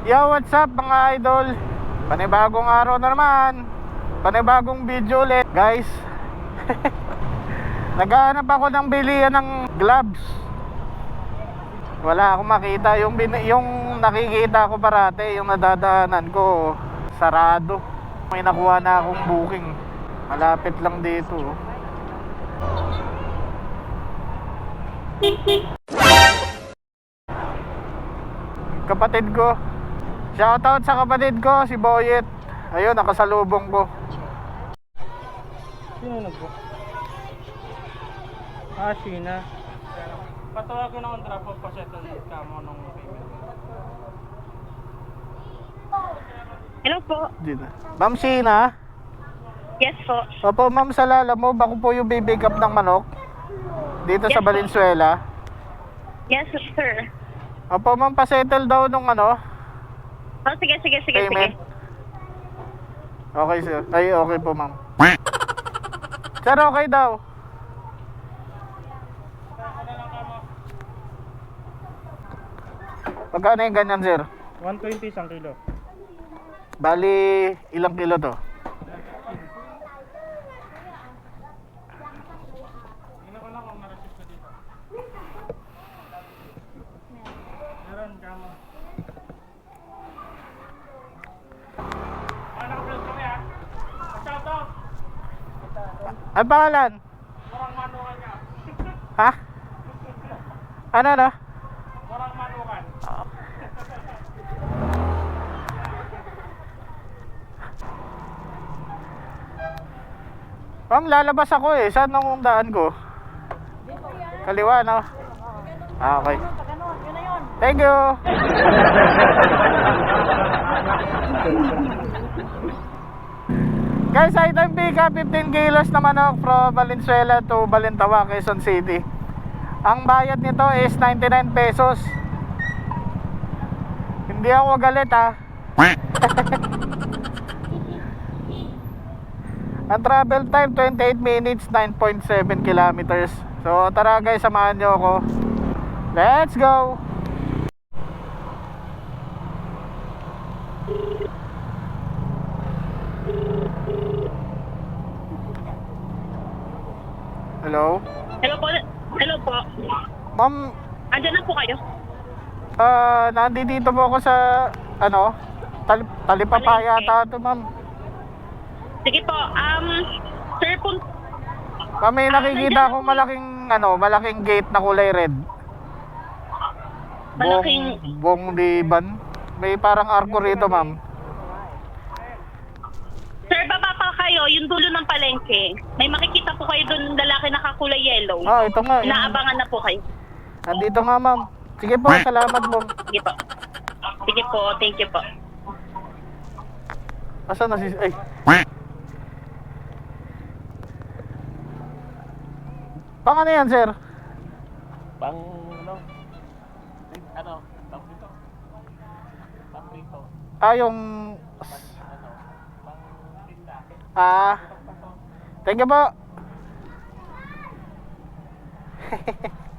Yo, what's up mga idol? Panibagong araw na naman. Panibagong video ulit. Guys, naghahanap ako ng bilihan ng gloves. Wala akong makita. Yung, bin- yung nakikita ko parate, yung nadadaanan ko, sarado. May nakuha na akong booking. Malapit lang dito. oh. Kapatid ko. Shoutout sa kapatid ko, si Boyet. Ayun, nakasalubong ko. Sino nagbo? Ah, Sheena. Patawagan ako ng drop off pa settle ka mo nung payment. Hello po. Dito. Ma'am Sheena. Yes po. Opo, ma'am, sa lala mo, bako po yung bibig up ng manok. Dito sa Yes, po. Valenzuela. Yes, sir. Opo, ma'am, pasettle daw nung ano, Oh, sige, sige, sige, payment. sige. Okay, sir. Ay, okay po, ma'am. Sir, okay daw. Magkano yung ganyan, sir? 120 isang kilo. Bali, ilang kilo to? Tingnan ko lang kung na-receive ko dito. Meron ka mo. Ah, naka-vlog kami ah. Shout out! Ang pangalan? Warang manukan ka. Ha? Ano, ano? Warang manukan. Ma'am, lalabas ako eh. Saan ang daan ko? Kaliwa, no? Ah, okay. Thank you. Guys, item pick up 15 kilos na manok from Valenzuela to Balintawa, Quezon City. Ang bayad nito is 99 pesos. Hindi ako galit ah. Ang travel time 28 minutes 9.7 kilometers. So tara guys, samahan niyo ako. Let's go. Hello? Hello po. Hello po. Ma'am, Andiyan na po kayo. ah nandito po ako sa ano? Tal talipapa yata ito, ma'am. Sige po. Um, sir po. Ma'am, may nakikita akong malaking ano, malaking gate na kulay red. Malaking- Bong, bong liban. May parang arko rito, ma'am. Sir, baba pa kayo. Yung dulo ng palengke. May makikita po kayo doon ng lalaki na kakulay yellow. Ah, ito nga. yun. Inaabangan na po kayo. Andito nga, ma'am. Sige po, salamat po. Sige po. Sige po. Thank you po. Asa na si... Ay. Pang ano yan, sir? Pang ano? Ano? Pang dito. Pang dito. Ah, yung... Ah. Thank you po.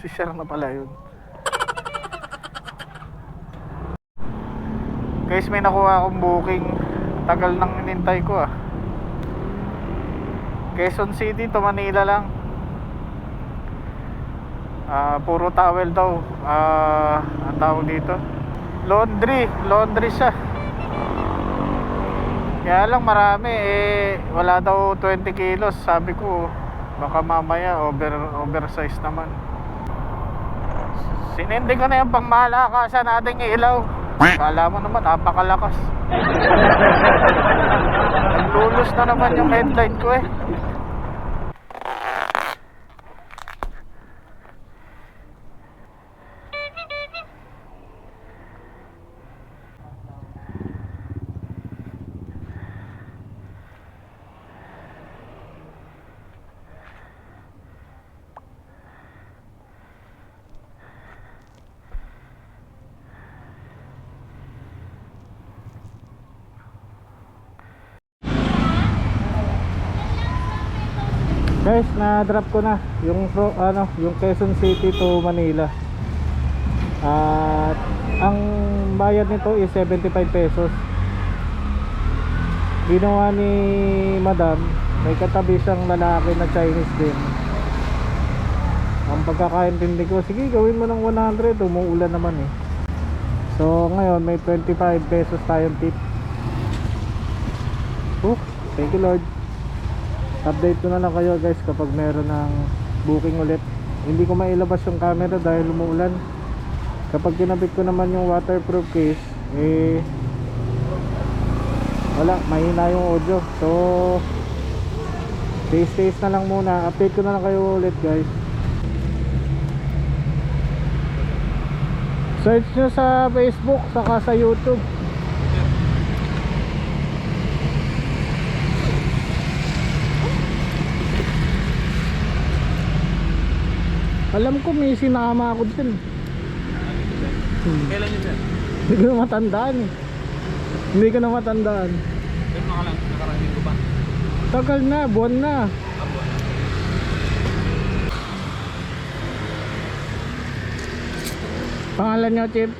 si sir na pala yun. Guys, may nakuha akong booking. Tagal nang inintay ko ah. Quezon City to Manila lang. Ah, puro towel daw. Ah, ang tawag dito. Laundry, laundry siya. Kaya lang marami eh wala daw 20 kilos. Sabi ko baka mamaya over oversize naman. Sinindi ko na yung pangmalakasan nating ilaw. Kala mo naman napakalakas. Naglulos na naman yung headlight ko eh. Guys, na-drop ko na yung fro, ano, yung Quezon City to Manila. At Ang bayad nito is 75 pesos. Ginawa ni Madam, may katabi siyang lalaki na Chinese din. Ang pagkakaintindi ko, sige gawin mo ng 100, umuulan naman eh. So ngayon may 25 pesos tayong tip. Oh, thank you Lord. Update ko na lang kayo guys kapag meron ng booking ulit. Hindi ko mailabas yung camera dahil umuulan. Kapag kinabit ko naman yung waterproof case, eh wala, mahina yung audio. So stay stays na lang muna. Update ko na lang kayo ulit guys. Search nyo sa Facebook saka sa YouTube. Alam ko may sinama ako din. Hmm. Kailan yun sir? Hindi ko na matandaan eh. Hindi ko na matandaan. Kailan mo lang nakarating ko ba? Tagal na, buwan na. Pangalan nyo, Chip?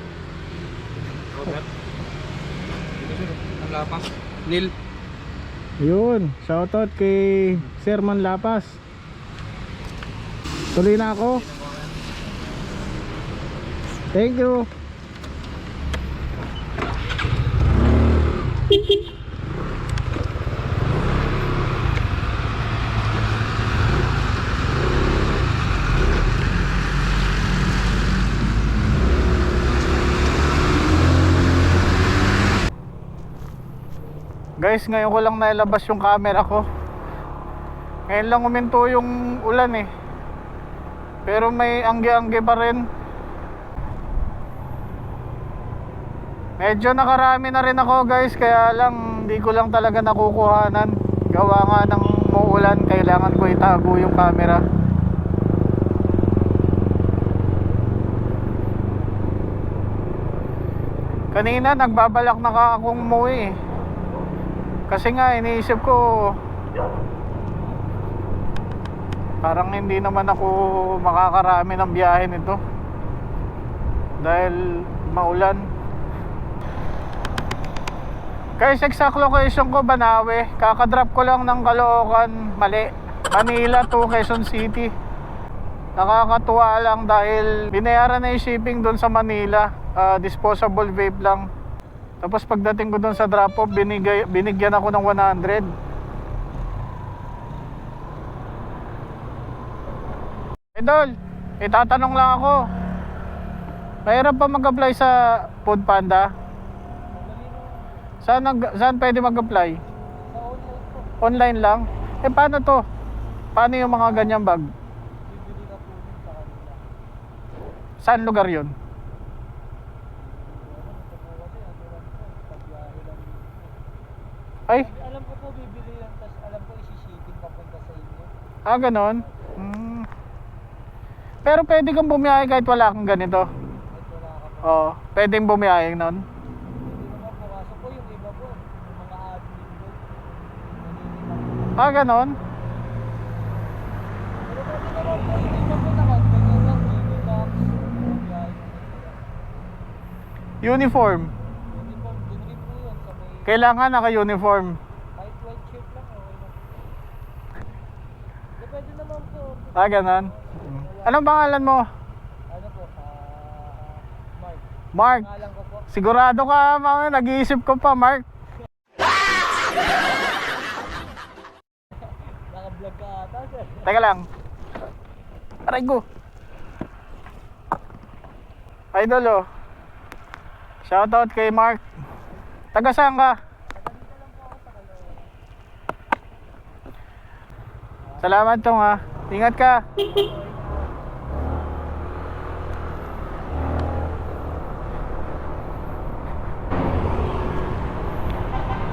Robert? Dito sir. Ang lapas. Neil. Yun, shoutout kay Sherman Lapas. Tuloy na ako. Thank you. Guys, ngayon ko lang nailabas yung camera ko. Ngayon lang uminto yung ulan eh. Pero may angge-angge pa rin. Medyo nakarami na rin ako guys, kaya lang hindi ko lang talaga nakukuhanan. Gawa nga ng muulan, kailangan ko itago yung camera. Kanina nagbabalak na ka akong umuwi eh. Kasi nga iniisip ko parang hindi naman ako makakarami ng biyahe nito. Dahil maulan. Guys, exact location ko Banawe. Kakadrop ko lang ng Caloocan, mali. Manila to Quezon City. Nakakatuwa lang dahil binayaran na yung shipping doon sa Manila. Ah, disposable vape lang. Tapos pagdating ko doon sa drop off, binigay, binigyan ako ng 100. Idol, itatanong lang ako. Mahirap pa mag-apply sa Food Panda? Saan, nag, saan pwede mag-apply? Online lang? Eh paano to? Paano yung mga ganyang bag? Saan lugar yun? Ay, Alam ko po bibili yan, tapos alam ko isi-shipping papunta sa inyo. ah ganon. Pero pwede kang bumiyahe kahit wala kang ganito. Oo, pwedeng bumiyahe nun. Ah, ganon. Uniform. Kailangan naka-uniform. kahit white shirt lang, okay lang. Pwede naman po. Ah, ganon. Anong pangalan mo? Ano po, ah, Mark. Mark. Ko po. Sigurado ka, mga nag-iisip ko pa, Mark. Naka-vlog ka ata, sir. Teka lang. Aray ko. Idol oh. Shoutout kay Mark. Taga saan ka? Salamat tong ha. Ingat ka.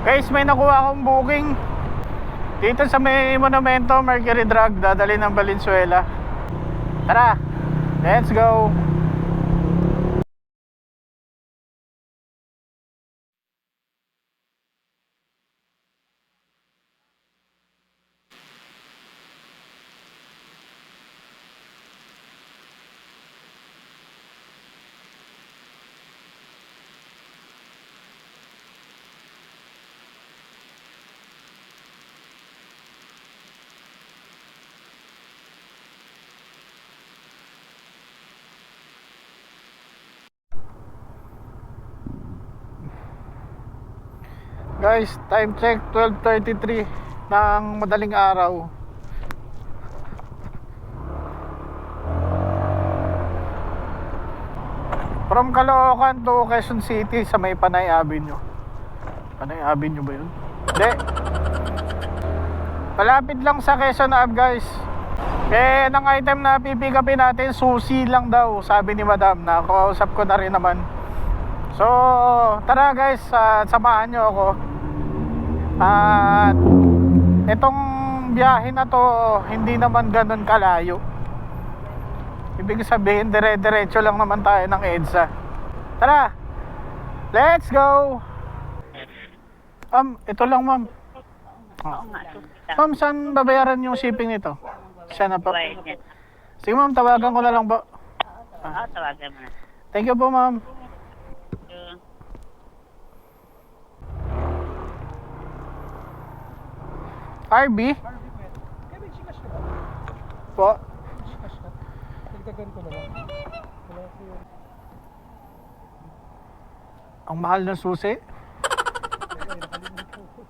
Guys, may nakuha akong booking. Dito sa may monumento, Mercury Drug, dadali ng Valenzuela. Tara, let's go! Guys, time check 12.33 ng madaling araw. From Caloocan to Quezon City sa may Panay Avenue. Panay Avenue ba yun? Hindi. Malapit lang sa Quezon Ave guys. Eh, ang item na pipikapin natin, susi lang daw, sabi ni madam. Nakausap ko na rin naman. So, tara guys, ah, samahan nyo ako. At itong biyahe na to, hindi naman ganun kalayo. Ibig sabihin, dire-diretso lang naman tayo ng EDSA. Tara! Let's go! Um, ito lang ma'am. Lang. Ma'am, saan babayaran yung shipping nito? Siya na po. Sige ma'am, tawagan ko na lang po. Oo, tawagan mo na. Thank you po ma'am. Yun. RB? Kaya may chikas ka ba? Po. Chikas ka? Ko na lang. Wala ko yun. Ang mahal ng susi. Ay, nakalimutan ko.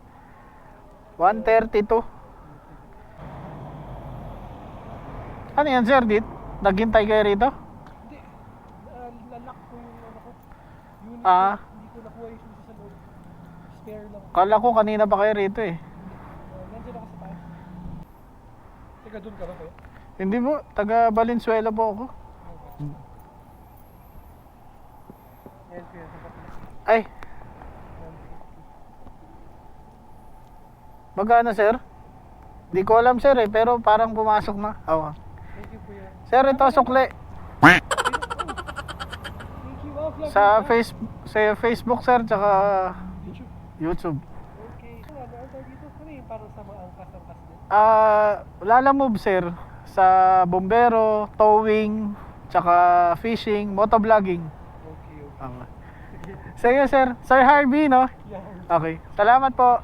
132. Ano yan sir? Dit? Naghintay kayo rito? Hindi. Ah, lalak ko yung ano ko. Unit Ah. ko. Hindi ko nakuha yung susi sa loob. Spare lang. Kala ko kanina pa kayo rito eh. Uh, nandiyan ako sa taas. Teka, doon ka ba kaya? Hindi po, taga Valenzuela po ako. Ay, magkano sir? Di ko alam sir eh, pero parang pumasok na. Oh. Thank you kuya. Sir, ito sukli. Thank you. Wow, vlog Sa ka. face sa Facebook sir, tsaka YouTube. YouTube. Okay. Ano, ano ang tawag dito? Ano yung parang sa mga din? Ah, Lala Move sir sa bombero, towing, tsaka fishing, motovlogging. Okay, okay. Okay. Sige sir, Sir Harvey no? Yeah. Okay. Salamat po.